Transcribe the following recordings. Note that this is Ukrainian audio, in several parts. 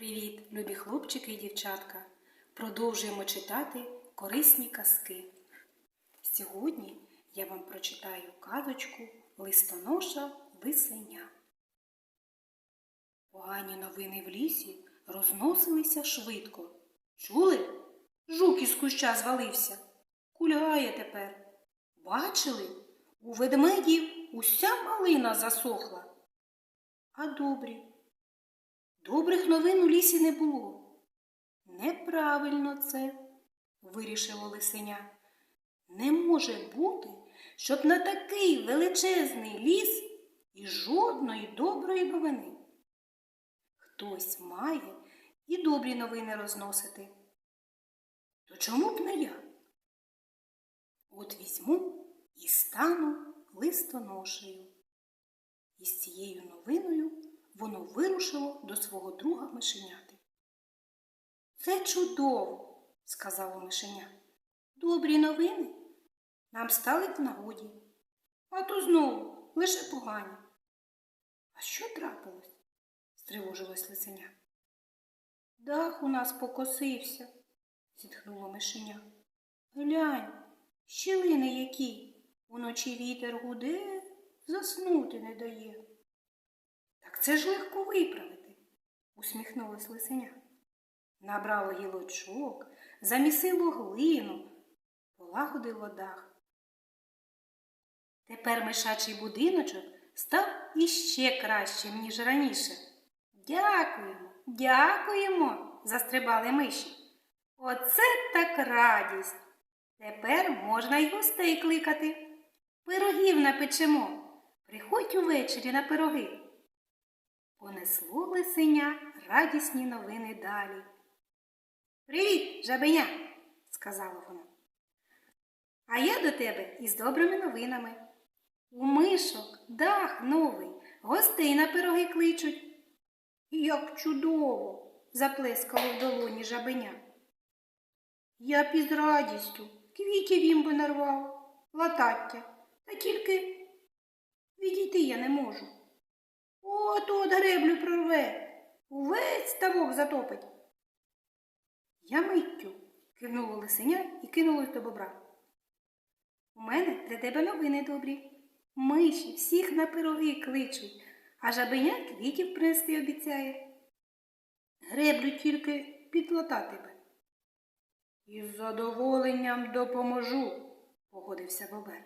Привіт, любі хлопчики і дівчатка! Продовжуємо читати корисні казки. Сьогодні я вам прочитаю казочку Листоноша Лисеня. Погані новини в лісі розносилися швидко. Чули? Жук із куща звалився. Кульгає тепер. Бачили? У ведмедів уся малина засохла. А добрі? Добрих новин у лісі не було. Неправильно це, вирішило лисеня. Не може бути, щоб на такий величезний ліс і жодної доброї новини. Хтось має і добрі новини розносити. То чому б не я? От візьму і стану листоношею. І з цією новиною воно вирушило до свого друга мишеняти. Це чудово, сказало мишеня. Добрі новини нам стали в нагоді, а то знову лише погані. А що трапилось? стривожилось лисеня. Дах у нас покосився, зітхнуло мишеня. Глянь, щілини які, уночі вітер гуде, заснути не дає. Це ж легко виправити, усміхнулась лисеня. Набрало гілочок, замісило глину, полагодило дах. Тепер мишачий будиночок став іще кращим, ніж раніше. Дякуємо, дякуємо, застрибали миші. Оце так радість. Тепер можна й гостей кликати. Пирогів напечемо. Приходь увечері на пироги. Понесло лисеня радісні новини далі. Привіт, жабеня, сказала вона. А я до тебе із добрими новинами. У мишок дах новий, гостей на пироги кличуть. Як чудово! заплескало в долоні жабеня. Я б із радістю квітів їм би нарвав, латаття, та тільки відійти я не можу. От от греблю прорве, увесь ставок затопить. Я миттю, кивнуло лисеня і кинулось до бобра. У мене для тебе новини добрі. Миші всіх на пироги кличуть, а жабеня квітів принести обіцяє. Греблю тільки підлатати би. Із задоволенням допоможу, погодився бобер.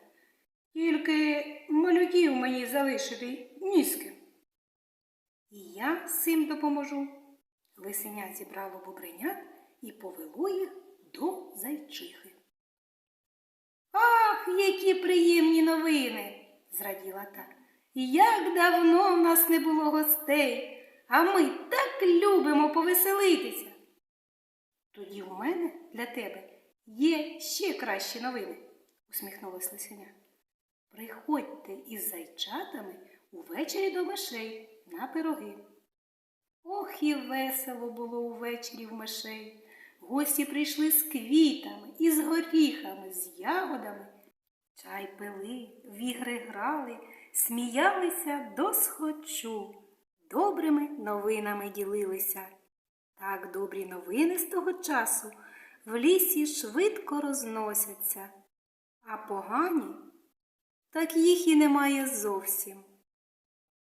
Тільки малюків мені залишити ні з ким. І я з цим допоможу. Лисеня зібрало бобреня і повело їх до зайчихи. Ах, які приємні новини, зраділа та. Як давно в нас не було гостей, а ми так любимо повеселитися. Тоді у мене для тебе є ще кращі новини, усміхнулась лисеня. Приходьте із зайчатами увечері до мишей на пироги. Ох, і весело було увечері в мишей. Гості прийшли з квітами, і з горіхами, з ягодами. Чай пили, в ігри грали, сміялися до схочу, добрими новинами ділилися. Так добрі новини з того часу в лісі швидко розносяться, а погані так їх і немає зовсім.